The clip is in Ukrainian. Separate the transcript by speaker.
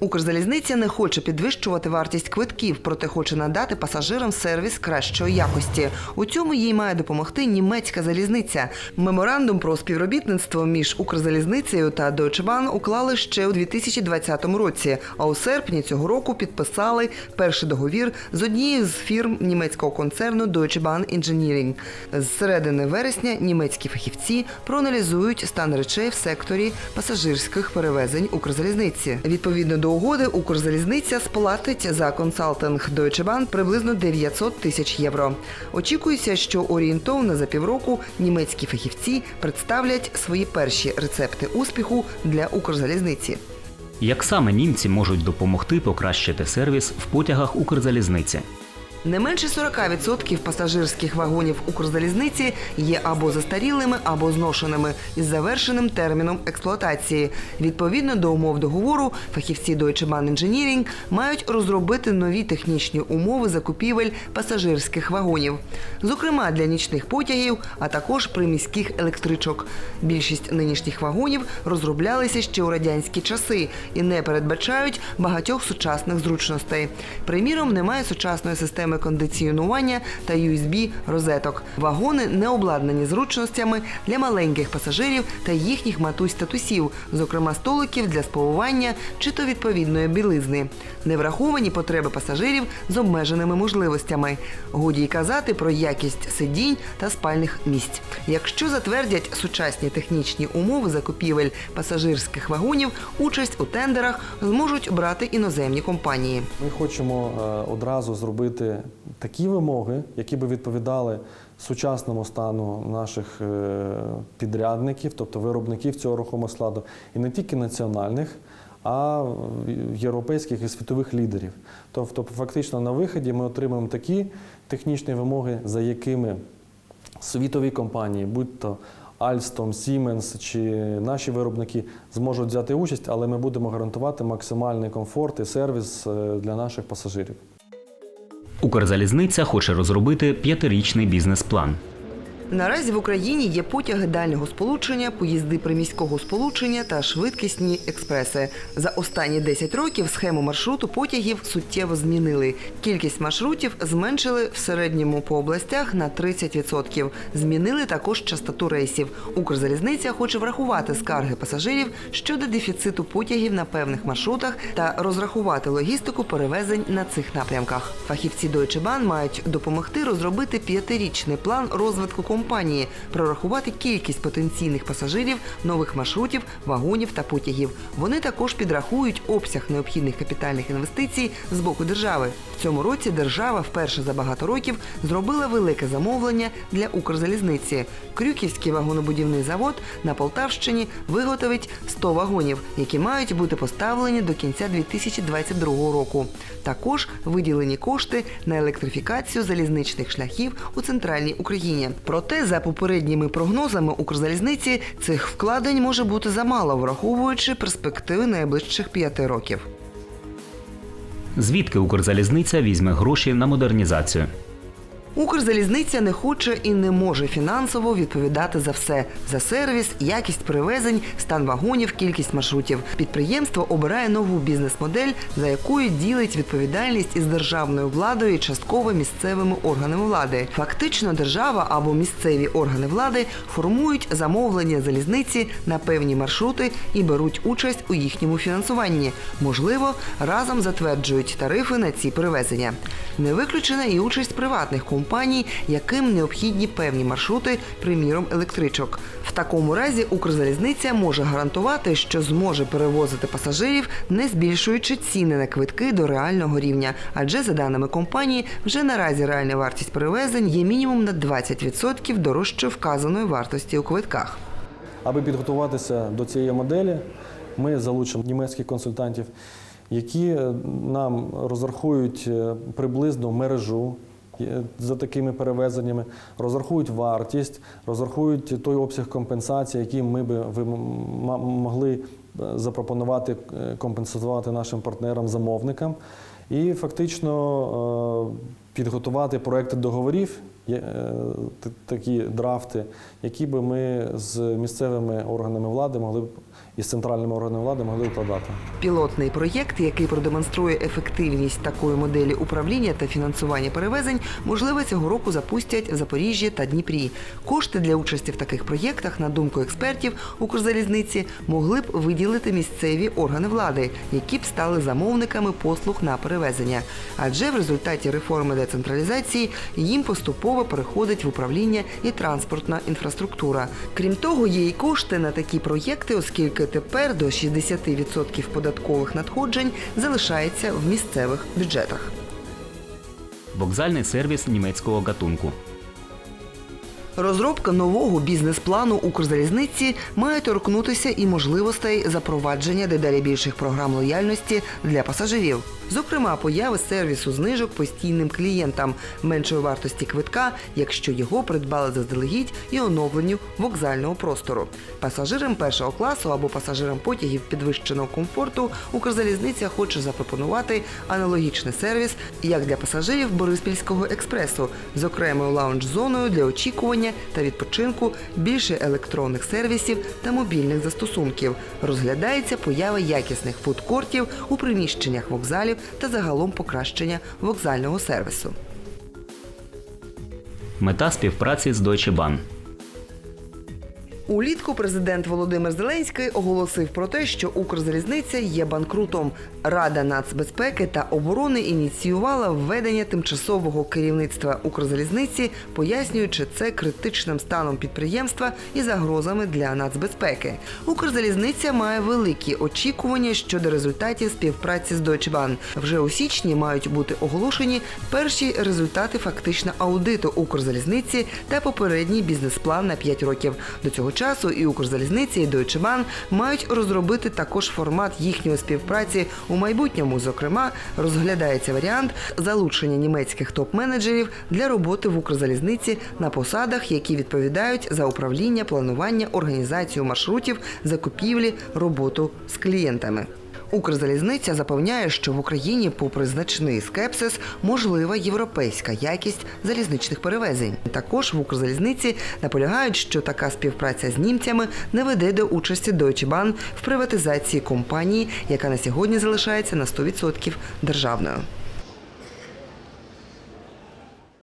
Speaker 1: Укрзалізниця не хоче підвищувати вартість квитків, проте хоче надати пасажирам сервіс кращої якості. У цьому їй має допомогти німецька залізниця. Меморандум про співробітництво між Укрзалізницею та Deutsche Bahn уклали ще у 2020 році. А у серпні цього року підписали перший договір з однією з фірм німецького концерну Deutsche Bahn Engineering. З середини вересня німецькі фахівці проаналізують стан речей в секторі пасажирських перевезень Укрзалізниці. Відповідно до угоди, Укрзалізниця сплатить за консалтинг Deutsche Bahn приблизно 900 тисяч євро. Очікується, що орієнтовно за півроку німецькі фахівці представлять свої перші рецепти успіху для Укрзалізниці.
Speaker 2: Як саме німці можуть допомогти покращити сервіс в потягах Укрзалізниці?
Speaker 1: Не менше 40% пасажирських вагонів Укрзалізниці є або застарілими, або зношеними із завершеним терміном експлуатації. Відповідно до умов договору, фахівці Deutsche Bahn Engineering мають розробити нові технічні умови закупівель пасажирських вагонів, зокрема для нічних потягів, а також приміських електричок. Більшість нинішніх вагонів розроблялися ще у радянські часи і не передбачають багатьох сучасних зручностей. Приміром, немає сучасної системи кондиціонування та USB розеток. Вагони не обладнані зручностями для маленьких пасажирів та їхніх матусь татусів, зокрема столиків для сповування чи то відповідної білизни. Не враховані потреби пасажирів з обмеженими можливостями. Годі й казати про якість сидінь та спальних місць. Якщо затвердять сучасні технічні умови закупівель пасажирських вагонів, участь у тендерах зможуть брати іноземні компанії.
Speaker 3: Ми хочемо е, одразу зробити такі вимоги, які би відповідали сучасному стану наших е, підрядників, тобто виробників цього рухомого складу, і не тільки національних, а європейських і світових лідерів. Тобто, фактично на виході ми отримаємо такі технічні вимоги, за якими світові компанії, будь то Alstom, Siemens чи наші виробники зможуть взяти участь, але ми будемо гарантувати максимальний комфорт і сервіс е, для наших пасажирів.
Speaker 2: Укрзалізниця хоче розробити п'ятирічний бізнес-план.
Speaker 1: Наразі в Україні є потяги дальнього сполучення, поїзди приміського сполучення та швидкісні експреси. За останні 10 років схему маршруту потягів суттєво змінили. Кількість маршрутів зменшили в середньому по областях на 30%. Змінили також частоту рейсів. Укрзалізниця хоче врахувати скарги пасажирів щодо дефіциту потягів на певних маршрутах та розрахувати логістику перевезень на цих напрямках. Фахівці Deutsche Bahn мають допомогти розробити п'ятирічний план розвитку компанії, прорахувати кількість потенційних пасажирів, нових маршрутів, вагонів та потягів. Вони також підрахують обсяг необхідних капітальних інвестицій з боку держави. В цьому році держава вперше за багато років зробила велике замовлення для Укрзалізниці. Крюківський вагонобудівний завод на Полтавщині виготовить 100 вагонів, які мають бути поставлені до кінця 2022 року. Також виділені кошти на електрифікацію залізничних шляхів у центральній Україні. Проте, за попередніми прогнозами Укрзалізниці, цих вкладень може бути замало, враховуючи перспективи найближчих п'яти років.
Speaker 2: Звідки Укрзалізниця візьме гроші на модернізацію?
Speaker 1: Укрзалізниця не хоче і не може фінансово відповідати за все за сервіс, якість перевезень, стан вагонів, кількість маршрутів. Підприємство обирає нову бізнес-модель, за якою ділить відповідальність із державною владою і частково місцевими органами влади. Фактично, держава або місцеві органи влади формують замовлення залізниці на певні маршрути і беруть участь у їхньому фінансуванні. Можливо, разом затверджують тарифи на ці перевезення. Не виключена і участь приватних компаній, яким необхідні певні маршрути, приміром електричок. В такому разі Укрзалізниця може гарантувати, що зможе перевозити пасажирів, не збільшуючи ціни на квитки до реального рівня. Адже за даними компанії, вже наразі реальна вартість перевезень є мінімум на 20% дорожче вказаної вартості у квитках.
Speaker 3: Аби підготуватися до цієї моделі, ми залучимо німецьких консультантів, які е, нам розрахують е, приблизно мережу за такими перевезеннями, розрахують вартість, розрахують той обсяг компенсації, який ми би могли е, запропонувати е, компенсувати нашим партнерам-замовникам. І фактично е, підготувати проекти договорів, е, такі драфти, які би ми з місцевими органами влади могли б і з центральними органами влади могли укладати.
Speaker 1: Пілотний проєкт, який продемонструє ефективність такої моделі управління та фінансування перевезень, можливо, цього року запустять в Запоріжжі та Дніпрі. Кошти для участі в таких проєктах, на думку експертів Укрзалізниці, могли б виділити місцеві органи влади, які б стали замовниками послуг на перевезення. Адже в результаті реформи децентралізації їм поступово переходить в управління і транспортна інфраструктура. Крім того, є й кошти на такі проєкти, оскільки тепер до 60% податкових надходжень залишається в місцевих бюджетах.
Speaker 2: Вокзальний сервіс німецького гатунку.
Speaker 1: Розробка нового бізнес-плану Укрзалізниці має торкнутися і можливостей запровадження дедалі більших програм лояльності для пасажирів. Зокрема, появи сервісу знижок постійним клієнтам, меншої вартості квитка, якщо його придбали заздалегідь і оновленню вокзального простору. Пасажирам першого класу або пасажирам потягів підвищеного комфорту Укрзалізниця хоче запропонувати аналогічний сервіс, як для пасажирів Бориспільського експресу, з окремою лаунж-зоною для очікування та відпочинку, більше електронних сервісів та мобільних застосунків. Розглядається поява якісних фудкортів у приміщеннях вокзалів та загалом покращення вокзального сервісу.
Speaker 2: Мета співпраці з Deutsche Bahn.
Speaker 1: Улітку президент Володимир Зеленський оголосив про те, що Укрзалізниця є банкрутом. Рада нацбезпеки та оборони ініціювала введення тимчасового керівництва Укрзалізниці, пояснюючи це критичним станом підприємства і загрозами для нацбезпеки. Укрзалізниця має великі очікування щодо результатів співпраці з Deutsche Bahn. Вже у січні мають бути оголошені перші результати фактично аудиту Укрзалізниці та попередній бізнес-план на 5 років. До цього часу і Укрзалізниці, і Deutsche Bahn мають розробити також формат їхньої співпраці у майбутньому. Зокрема, розглядається варіант залучення німецьких топ-менеджерів для роботи в Укрзалізниці на посадах, які відповідають за управління, планування, організацію маршрутів, закупівлі, роботу з клієнтами. Укрзалізниця запевняє, що в Україні, попри значний скепсис, можлива європейська якість залізничних перевезень. Також в Укрзалізниці наполягають, що така співпраця з німцями не веде до участі Deutsche Bahn в приватизації компанії, яка на сьогодні залишається на 100% державною.